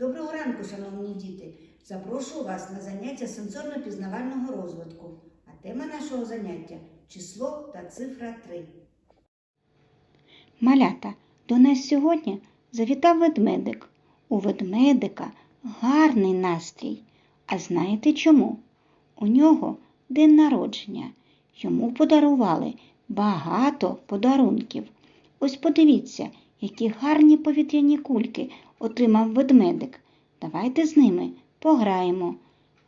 Доброго ранку, шановні діти! Запрошую вас на заняття сенсорно-пізнавального розвитку. А тема нашого заняття число та цифра 3. Малята, до нас сьогодні завітав ведмедик. У ведмедика гарний настрій. А знаєте чому? У нього день народження. Йому подарували багато подарунків. Ось подивіться, які гарні повітряні кульки отримав ведмедик. Давайте з ними пограємо.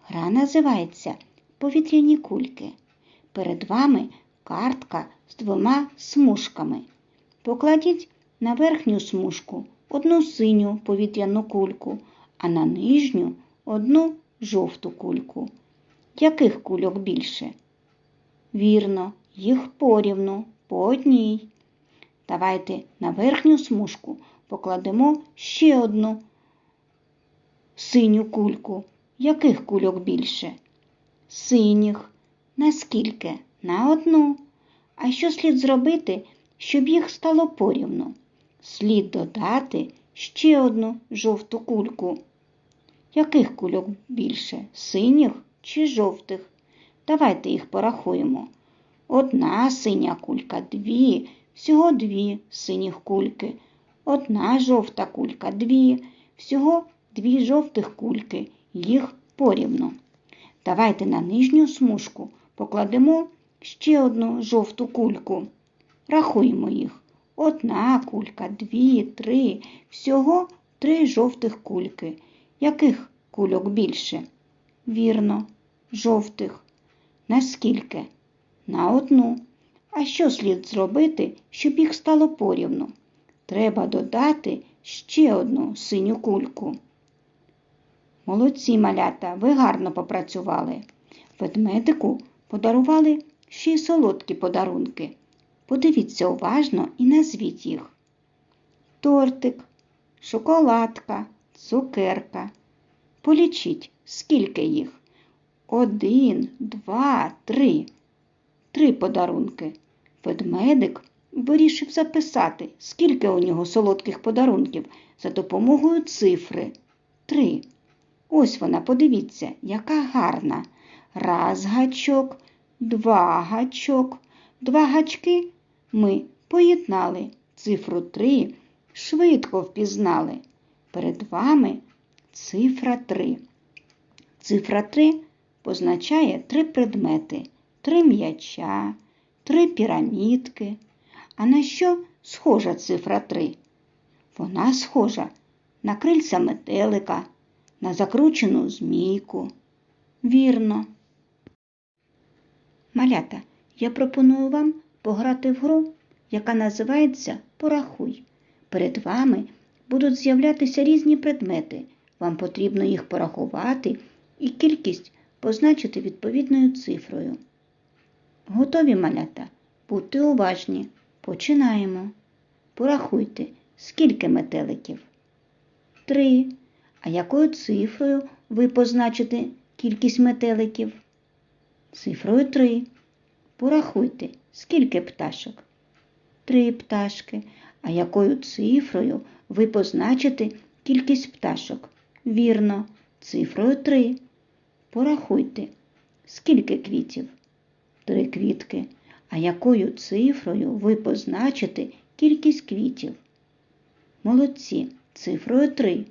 Гра називається Повітряні кульки. Перед вами картка з двома смужками. Покладіть на верхню смужку одну синю повітряну кульку, а на нижню одну жовту кульку. Яких кульок більше? Вірно, їх порівну по одній. Давайте на верхню смужку покладемо ще одну синю кульку. Яких кульок більше? Синіх. Наскільки? На одну. А що слід зробити, щоб їх стало порівну? Слід додати ще одну жовту кульку. Яких кульок більше? Синіх чи жовтих? Давайте їх порахуємо. Одна синя кулька, дві, всього дві синіх кульки. Одна жовта кулька, дві, всього дві жовтих кульки, їх порівну. Давайте на нижню смужку покладемо ще одну жовту кульку. Рахуємо їх. Одна кулька, дві, три, всього три жовтих кульки. Яких кульок більше? Вірно, жовтих. Наскільки? На одну. А що слід зробити, щоб їх стало порівну? Треба додати ще одну синю кульку. Молодці малята, ви гарно попрацювали. Ведмедику подарували ще й солодкі подарунки. Подивіться уважно і назвіть їх. Тортик, шоколадка, цукерка. Полічіть, скільки їх. Один, два, три. Три подарунки. Ведмедик вирішив записати, скільки у нього солодких подарунків за допомогою цифри. Три. Ось вона, подивіться, яка гарна. Раз гачок, два гачок. Два гачки ми поєднали. Цифру три швидко впізнали. Перед вами цифра три. Цифра три позначає три предмети, три м'яча, три пірамідки. А на що схожа цифра три? Вона схожа на крильця метелика, на закручену змійку. Вірно. Малята, я пропоную вам пограти в гру, яка називається Порахуй. Перед вами будуть з'являтися різні предмети. Вам потрібно їх порахувати і кількість позначити відповідною цифрою. Готові малята? Будьте уважні. Починаємо. Порахуйте, скільки метеликів? Три. А якою цифрою ви позначите кількість метеликів? Цифрою три. Порахуйте, скільки пташок? Три пташки. А якою цифрою ви позначите кількість пташок? Вірно, цифрою три. Порахуйте, скільки квітів? Три квітки. А якою цифрою ви позначите кількість квітів? Молодці, цифрою три.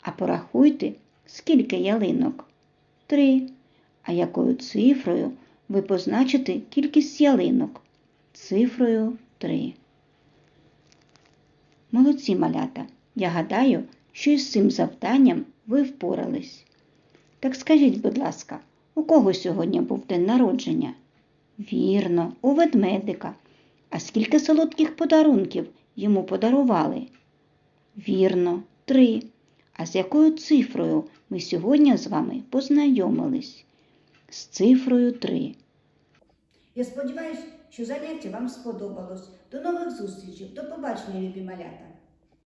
А порахуйте, скільки ялинок? Три. А якою цифрою ви позначите кількість ялинок? Цифрою три. Молодці малята. Я гадаю, що із цим завданням ви впорались. Так скажіть, будь ласка, у кого сьогодні був день народження? Вірно, у ведмедика. А скільки солодких подарунків йому подарували? Вірно, три. А з якою цифрою ми сьогодні з вами познайомились? З цифрою три. Я сподіваюся, що заняття вам сподобалось. До нових зустрічей. До побачення, любі малята!